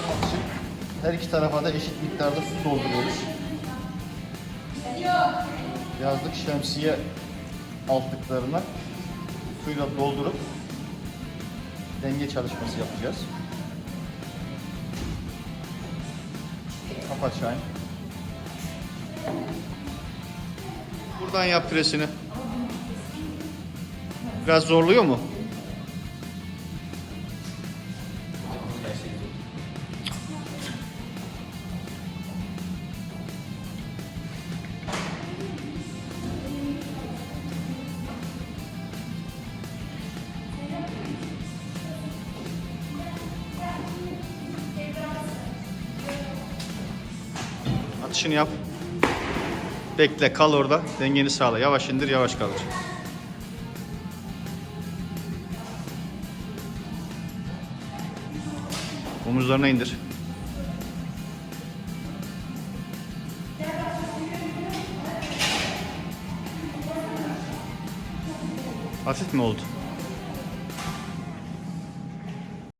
çalıştırmak için her iki tarafa da eşit miktarda su dolduruyoruz. Yazlık şemsiye altlıklarına suyla doldurup denge çalışması yapacağız. Kapat. Buradan yap presini. Biraz zorluyor mu? Atışını yap. Bekle kal orada. Dengeni sağla. Yavaş indir yavaş kaldır. Omuzlarına indir. Hafif mi oldu?